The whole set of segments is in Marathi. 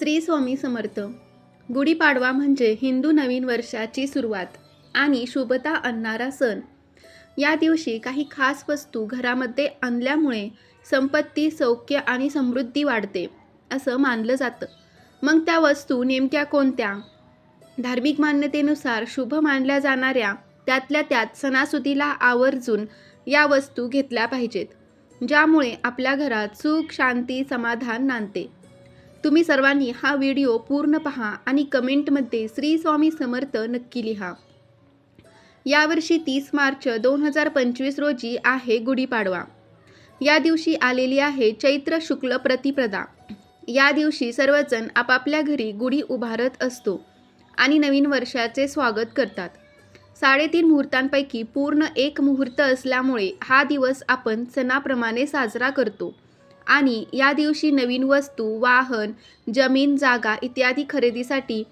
श्री स्वामी समर्थ. गुढीपाडवा म्हणजे हिंदू नवीन वर्षाची सुरुवात आणि शुभता आणणारा सण. या दिवशी काही खास वस्तू घरामध्ये आणल्यामुळे संपत्ती सौख्य आणि समृद्धी वाढते असं मानलं जातं. मग त्या वस्तू नेमक्या कोणत्या? धार्मिक मान्यतेनुसार शुभ मानल्या जाणाऱ्या त्यातल्या त्यात सणासुदीला आवर्जून या वस्तू घेतल्या पाहिजेत ज्यामुळे आपल्या घरात सुख शांती समाधान नांदते. तुम्ही सर्वांनी हा व्हिडिओ पूर्ण पहा आणि कमेंटमध्ये श्री स्वामी समर्थ नक्की लिहा. यावर्षी तीस मार्च दोन हजार पंचवीस रोजी आहे गुढीपाडवा. या दिवशी आलेली आहे चैत्र शुक्ल प्रतिप्रदा. या दिवशी सर्वजण आपापल्या घरी गुढी उभारत असतो आणि नवीन वर्षाचे स्वागत करतात. साडेतीन मुहूर्तांपैकी पूर्ण एक मुहूर्त असल्यामुळे हा दिवस आपण सणाप्रमाणे साजरा करतो. आणि या दिवशी नवीन वस्तू वाहन जमीन जागा इत्यादी खरेदीसाठी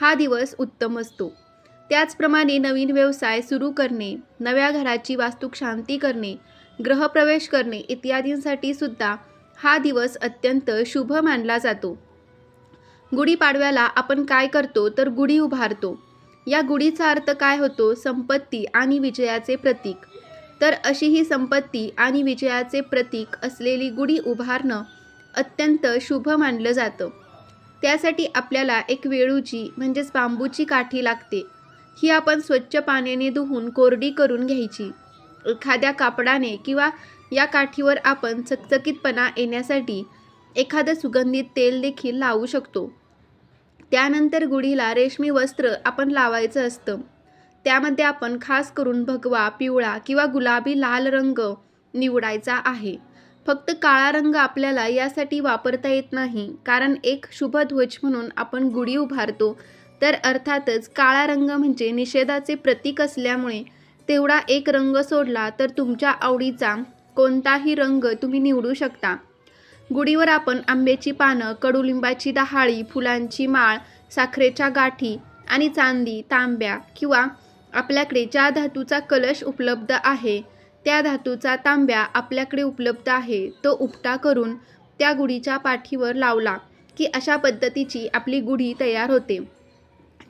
हा दिवस उत्तम असतो. त्याचप्रमाणे नवीन व्यवसाय सुरू करणे नव्या घराची वास्तुक शांती करणे ग्रहप्रवेश करणे इत्यादींसाठी सुद्धा हा दिवस अत्यंत शुभ मानला जातो. गुढीपाडव्याला आपण काय करतो तर गुढी उभारतो. या गुढीचा अर्थ काय होतो? संपत्ती आणि विजयाचे प्रतीक. तर अशी ही संपत्ती आणि विजयाचे प्रतीक असलेली गुढी उभारणं अत्यंत शुभ मानलं जातं. त्यासाठी आपल्याला एक वेळूची म्हणजेच बांबूची काठी लागते. ही आपण स्वच्छ पाण्याने धुवून कोरडी करून घ्यायची. एखाद्या कापडाने किंवा या काठीवर आपण चकचकीतपणा येण्यासाठी एखादं सुगंधित तेल देखील लावू शकतो. त्यानंतर गुढीला रेशमी वस्त्र आपण लावायचं असतं. त्यामध्ये आपण खास करून भगवा पिवळा किंवा गुलाबी लाल रंग निवडायचा आहे. फक्त काळा रंग आपल्याला यासाठी वापरता येत नाही कारण एक शुभ ध्वज म्हणून आपण गुढी उभारतो. तर अर्थातच काळा रंग म्हणजे निषेधाचे प्रतीक असल्यामुळे तेवढा एक रंग सोडला तर तुमच्या आवडीचा कोणताही रंग तुम्ही निवडू शकता. गुढीवर आपण आंब्याची पानं कडुलिंबाची डहाळी फुलांची माळ साखरेच्या गाठी आणि चांदी तांब्या किंवा आपल्याकडे ज्या धातूचा कलश उपलब्ध आहे त्या धातूचा तांब्या आपल्याकडे उपलब्ध आहे तो उपटा करून त्या गुढीच्या पाठीवर लावला की अशा पद्धतीची आपली गुढी तयार होते.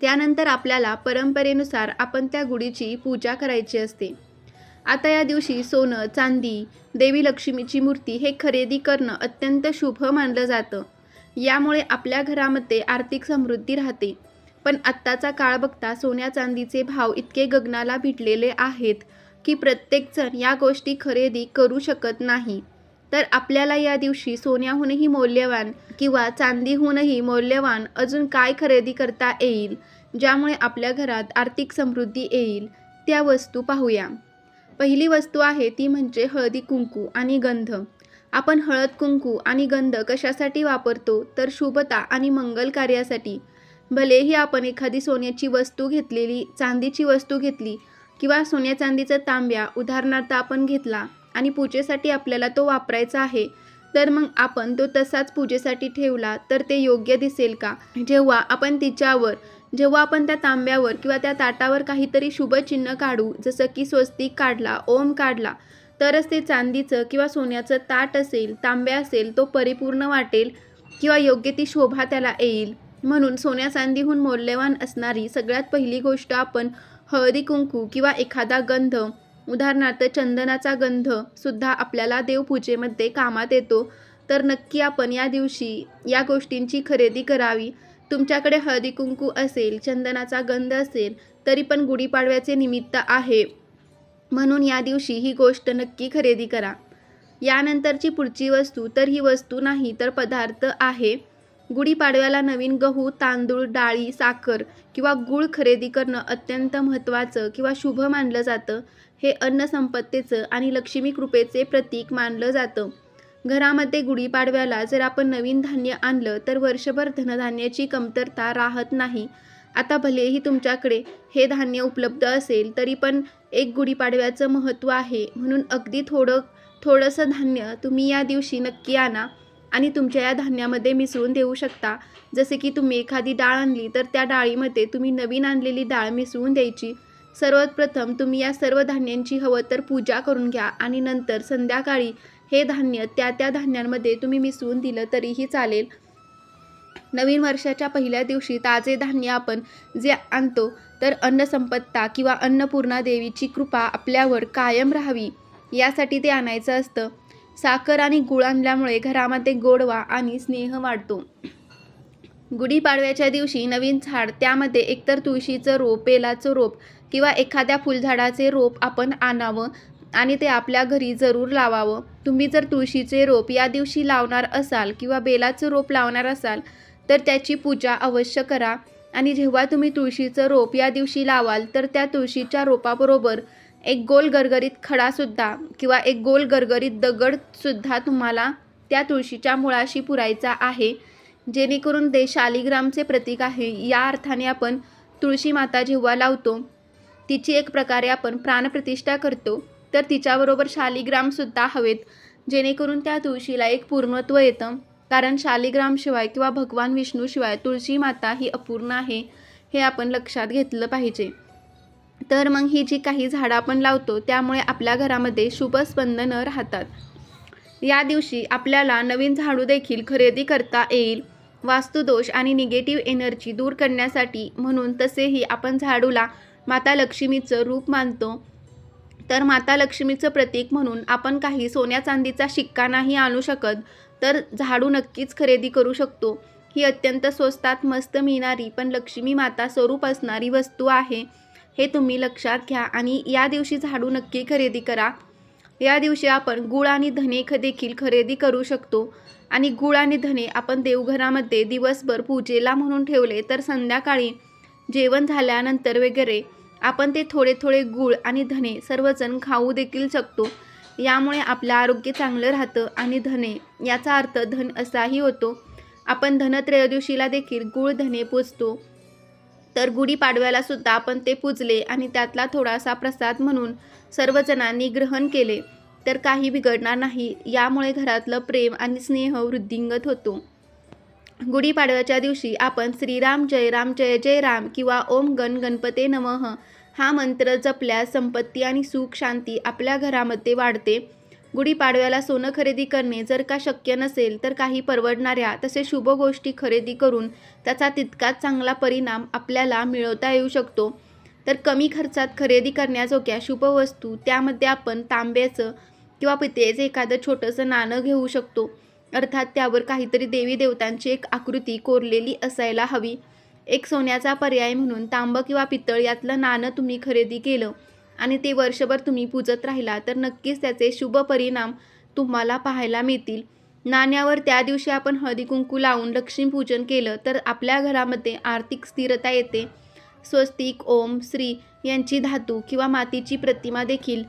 त्यानंतर आपल्याला परंपरेनुसार आपण त्या गुढीची पूजा करायची असते. आता या दिवशी सोनं चांदी देवी लक्ष्मीची मूर्ती हे खरेदी करणं अत्यंत शुभ मानलं जातं. यामुळे आपल्या घरामध्ये आर्थिक समृद्धी राहते. पण आत्ताचा काळ बघता सोन्या चांदीचे भाव इतके गगनाला भिडलेले आहेत की प्रत्येकजण या गोष्टी खरेदी करू शकत नाही. तर आपल्याला या दिवशी सोन्याहूनही मौल्यवान किंवा चांदीहूनही मौल्यवान अजून काय खरेदी करता येईल ज्यामुळे आपल्या घरात आर्थिक समृद्धी येईल त्या वस्तू पाहूया. पहिली वस्तू आहे ती म्हणजे हळदी कुंकू आणि गंध. आपण हळद कुंकू आणि गंध कशासाठी वापरतो? तर शुभता आणि मंगल कार्यासाठी. भलेही आपण एखादी सोन्याची वस्तू घेतलेली चांदीची वस्तू घेतली किंवा सोन्या चांदीचा तांब्या उदाहरणार्थ आपण घेतला आणि पूजेसाठी आपल्याला तो वापरायचा आहे तर मग आपण तो तसाच पूजेसाठी ठेवला तर ते योग्य दिसेल का? जेव्हा आपण तिच्यावर जेव्हा आपण त्या तांब्यावर किंवा त्या ताटावर काहीतरी शुभचिन्ह काढू जसं की स्वस्तिक काढला ओम काढला तरच ते चांदीचं किंवा सोन्याचं ताट असेल तांब्या असेल तो परिपूर्ण वाटेल किंवा योग्य ती शोभा त्याला येईल. म्हणून सोन्या चांदीहून मौल्यवान असणारी सगळ्यात पहिली गोष्ट आपण हळदी कुंकू किंवा एखादा गंध उदाहरणार्थ चंदनाचा गंध सुद्धा आपल्याला देवपूजेमध्ये कामात येतो. तर नक्की आपण या दिवशी या गोष्टींची खरेदी करावी. तुमच्याकडे हळदी कुंकू असेल चंदनाचा गंध असेल तरी पण गुढीपाडव्याचे निमित्त आहे. म्हणून या दिवशी ही गोष्ट नक्की खरेदी करा. यानंतरची पुढची वस्तू तर ही वस्तू नाही तर पदार्थ आहे. गुढीपाडव्याला नवीन गहू तांदूळ डाळी साखर किंवा गूळ खरेदी करणं अत्यंत महत्त्वाचं किंवा शुभ मानलं जातं. हे अन्नसंपत्तीचं आणि लक्ष्मी कृपेचे प्रतीक मानलं जातं. घरामध्ये गुढीपाडव्याला जर आपण नवीन धान्य आणलं तर वर्षभर धनधान्याची कमतरता राहत नाही. आता भलेही तुमच्याकडे हे धान्य उपलब्ध असेल तरी पण एक गुढीपाडव्याचं महत्त्व आहे. म्हणून अगदी थोडं थोडंसं धान्य तुम्ही या दिवशी नक्की आणा. आणि तुमच्या या धान्यामध्ये मिसळून देऊ शकता. जसे की तुम्ही एखादी डाळ आणली तर त्या डाळीमध्ये तुम्ही नवीन आणलेली डाळ मिसळून द्यायची. सर्वात प्रथम तुम्ही या सर्व धान्यांची हवं तर पूजा करून घ्या आणि नंतर संध्याकाळी हे धान्य त्या त्या धान्यांमध्ये तुम्ही मिसळून दिलं तरीही चालेल. नवीन वर्षाच्या पहिल्या दिवशी ताजे धान्य आपण जे आणतो तर अन्नसंपत्ता किंवा अन्नपूर्णा देवीची कृपा आपल्यावर कायम राहावी यासाठी ते आणायचं असतं. साखर आणि गुळ आणल्यामुळे घरामध्ये गोडवा आणि स्नेह वाढतो. गुढीपाडव्याच्या दिवशी नवीन झाड त्यामध्ये एकतर तुळशीचं रोप बेलाचं रोप किंवा एखाद्या फुलझाडाचे रोप आपण आणावं आणि ते आपल्या घरी जरूर लावावं. तुम्ही जर तुळशीचे रोप या दिवशी लावणार असाल किंवा बेलाचं रोप लावणार असाल तर त्याची पूजा अवश्य करा. आणि जेव्हा तुम्ही तुळशीचं रोप या दिवशी लावाल तर त्या तुळशीच्या रोपाबरोबर एक गोल गरगरीत खडासुद्धा किंवा एक गोल गरगरीत दगडसुद्धा तुम्हाला त्या तुळशीच्या मुळाशी पुरायचा आहे. जेणेकरून ते शालिग्रामचे प्रतीक आहे. या अर्थाने आपण तुळशी माता जेव्हा लावतो तिची एक प्रकारे आपण प्राणप्रतिष्ठा करतो तर तिच्याबरोबर शालिग्रामसुद्धा हवेत. जेणेकरून त्या तुळशीला एक पूर्णत्व येतं. कारण शालिग्रामशिवाय किंवा भगवान विष्णूशिवाय तुळशी माता ही अपूर्ण आहे हे आपण लक्षात घेतलं पाहिजे. तर मग ही जी काही झाडं आपण लावतो त्यामुळे आपल्या घरामध्ये शुभस्पंदनं राहतात. या दिवशी आपल्याला नवीन झाडू देखील खरेदी करता येईल. वास्तुदोष आणि निगेटिव्ह एनर्जी दूर करण्यासाठी म्हणून तसेही आपण झाडूला माता लक्ष्मीचं रूप मानतो. तर माता लक्ष्मीचं प्रतीक म्हणून आपण काही सोन्या चांदीचा शिक्का नाही आणू शकत तर झाडू नक्कीच खरेदी करू शकतो. ही अत्यंत स्वस्तात मस्त मिळणारी पण लक्ष्मी माता स्वरूप असणारी वस्तू आहे. हे तुम्ही लक्षात घ्या आणि या दिवशी झाडू नक्की खरेदी करा. या दिवशी आपण गुळ आणि धने देखील खरेदी करू शकतो. आणि गुळ आणि धने आपण देवघरामध्ये दिवसभर पूजेला म्हणून ठेवले तर संध्याकाळी जेवण झाल्यानंतर वगैरे आपण ते थोडे थोडे गूळ आणि धने सर्वजण खाऊ देखील शकतो. यामुळे आपलं आरोग्य चांगलं राहतं आणि धने याचा अर्थ धन असाही होतो. आपण धनत्रयोदशीला देखील गूळ धने पोचतो तर गुढीपाडव्याला सुद्धा आपण ते पूजले आणि त्यातला थोडासा प्रसाद म्हणून सर्वजणांनी ग्रहण केले. तर काही बिघडणार नाही यामुळे घरातलं प्रेम आणि स्नेह वृद्धिंगत होतो. गुढीपाडव्याच्या दिवशी आपण श्रीराम जय राम जय जय राम किंवा ओम गण गणपते नमः हा मंत्र जपल्यास संपत्ती आणि सुख शांती आपल्या घरामध्ये वाढते. गुढीपाडव्याला सोनं खरेदी करणे जर का शक्य नसेल तर काही परवडणाऱ्या तसे शुभ गोष्टी खरेदी करून त्याचा तितकाच चांगला परिणाम आपल्याला मिळवता येऊ शकतो. तर कमी खर्चात खरेदी करण्याजोग्या शुभ वस्तू त्यामध्ये आपण तांब्याचं किंवा पितेचं एखादं छोटंसं नाणं घेऊ शकतो. अर्थात त्यावर काहीतरी देवी देवतांची एक आकृती कोरलेली असायला हवी. एक सोन्याचा पर्याय म्हणून तांब किंवा पितळ यातलं नाणं तुम्ही खरेदी केलं. आणि ते वर्षभर तुम्ही पूजत राहिला तर नक्कीच त्याचे शुभ परिणाम तुम्हाला पाहायला मिळतील. नाण्यावर त्या दिवशी आपण हळदी कुंकू लावून लक्ष्मीपूजन केलं तर आपल्या घरामध्ये आर्थिक स्थिरता येते. स्वस्तिक ओम श्री यांची धातू किंवा मातीची प्रतिमा देखील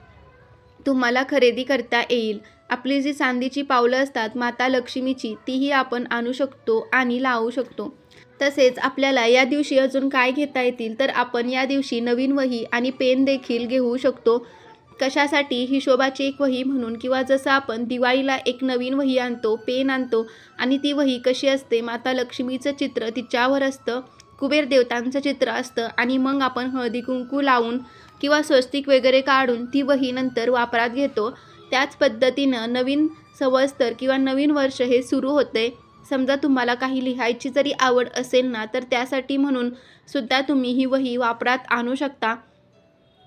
तुम्हाला खरेदी करता येईल. आपली जी चांदीची पावलं असतात माता लक्ष्मीची तीही आपण आणू शकतो आणि लावू शकतो. तसेच आपल्याला या दिवशी अजून काय घेता येतील तर आपण या दिवशी नवीन वही आणि पेन देखील घेऊ शकतो. कशासाठी? हिशोबाची एक वही म्हणून किंवा जसं आपण दिवाळीला एक नवीन वही आणतो पेन आणतो आणि ती वही कशी असते? माता लक्ष्मीचं चित्र तिच्यावर असतं कुबेर देवतांचं चित्र असतं आणि मग आपण हळदी कुंकू लावून किंवा स्वस्तिक वगैरे काढून ती वही नंतर वापरात घेतो. त्याच पद्धतीनं नवीन सवस्तर किंवा नवीन वर्ष हे सुरू होते. समजा तुम्हाला काही लिहायची जरी आवड असेल ना तर त्यासाठी म्हणून सुद्धा तुम्ही ही वही वापरात आणू शकता.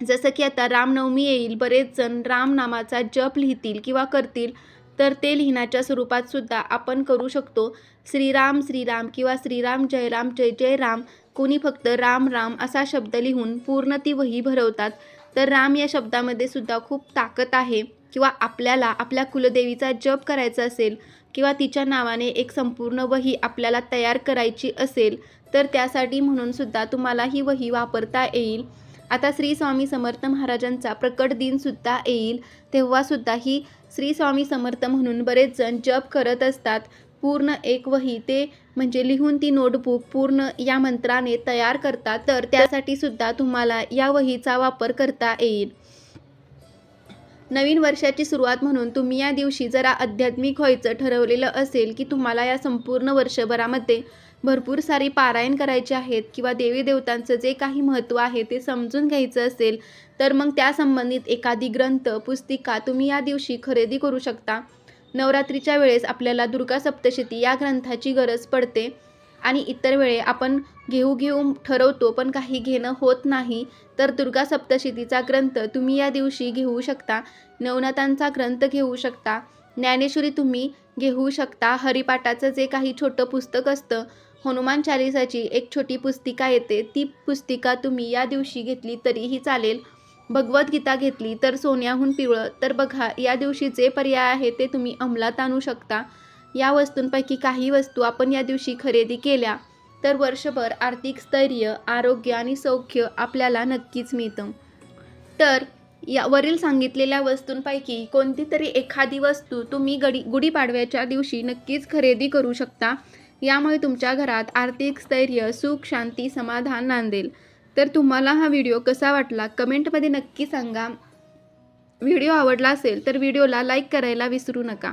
जसं की आता रामनवमी येईल बरेच जण रामनामाचा जप लिहितील किंवा करतील तर ते लिहिण्याच्या स्वरूपात सुद्धा आपण करू शकतो. श्रीराम श्रीराम किंवा श्रीराम जयराम जय जय राम कोणी फक्त राम राम असा शब्द लिहून पूर्ण ती वही भरवतात तर राम या शब्दामध्ये सुद्धा खूप ताकद आहे. किंवा आपल्याला आपल्या कुलदेवीचा जप करायचा असेल किंवा तिच्या नावाने एक संपूर्ण वही आपल्याला तयार करायची असेल तर त्यासाठी म्हणून सुद्धा तुम्हाला ही वही वापरता येईल. आता श्री स्वामी समर्थ महाराजांचा प्रकट दिनसुद्धा येईल तेव्हासुद्धा ही श्री स्वामी समर्थ म्हणून बरेच जण जप करत असतात. पूर्ण एक वही ते म्हणजे लिहून ती नोटबुक पूर्ण या मंत्राने तयार करतात तर त्यासाठी सुद्धा तुम्हाला या वहीचा वापर करता येईल. नवीन वर्षाची सुरुवात म्हणून तुम्ही या दिवशी जरा आध्यात्मिक व्हायचं ठरवलेलं असेल की तुम्हाला या संपूर्ण वर्षभरामध्ये भरपूर सारी पारायण करायचे आहेत किंवा देवी देवतांचं जे काही महत्त्व आहे ते समजून घ्यायचं असेल तर मग त्या संबंधित एखादी ग्रंथ पुस्तिका तुम्ही या दिवशी खरेदी करू शकता. नवरात्रीच्या वेळेस आपल्याला दुर्गा सप्तशती या ग्रंथाची गरज पडते. आणि इतर वेळे आपण घेऊ घेऊ ठरवतो पण काही घेणं होत नाही. तर दुर्गा सप्तशतीचा ग्रंथ तुम्ही या दिवशी घेऊ शकता. नवनाथांचा ग्रंथ घेऊ शकता. ज्ञानेश्वरी तुम्ही घेऊ शकता. हरिपाठाचं जे काही छोटं पुस्तक असतं हनुमान चालिसाची एक छोटी पुस्तिका येते. ती पुस्तिका तुम्ही या दिवशी घेतली तरीही चालेल. भगवद्गीता घेतली तर सोन्याहून पिवळं. तर बघा या दिवशी जे पर्याय आहे ते तुम्ही अंमलात आणू शकता. या वस्तूंपैकी काही वस्तू आपण या दिवशी खरेदी केल्या तर वर्षभर आर्थिक स्थैर्य आरोग्य आणि सौख्य आपल्याला नक्कीच मिळतं. तर या वरील सांगितलेल्या वस्तूंपैकी कोणती तरी एखादी वस्तू तुम्ही गडी गुढीपाडव्याच्या दिवशी नक्कीच खरेदी करू शकता. यामुळे तुमच्या घरात आर्थिक स्थैर्य सुख शांती समाधान नांदेल. तर तुम्हाला हा व्हिडिओ कसा वाटला? कमेंटमध्ये नक्की सांगा. व्हिडिओ आवडला असेल तर व्हिडिओला लाईक करायला विसरू नका.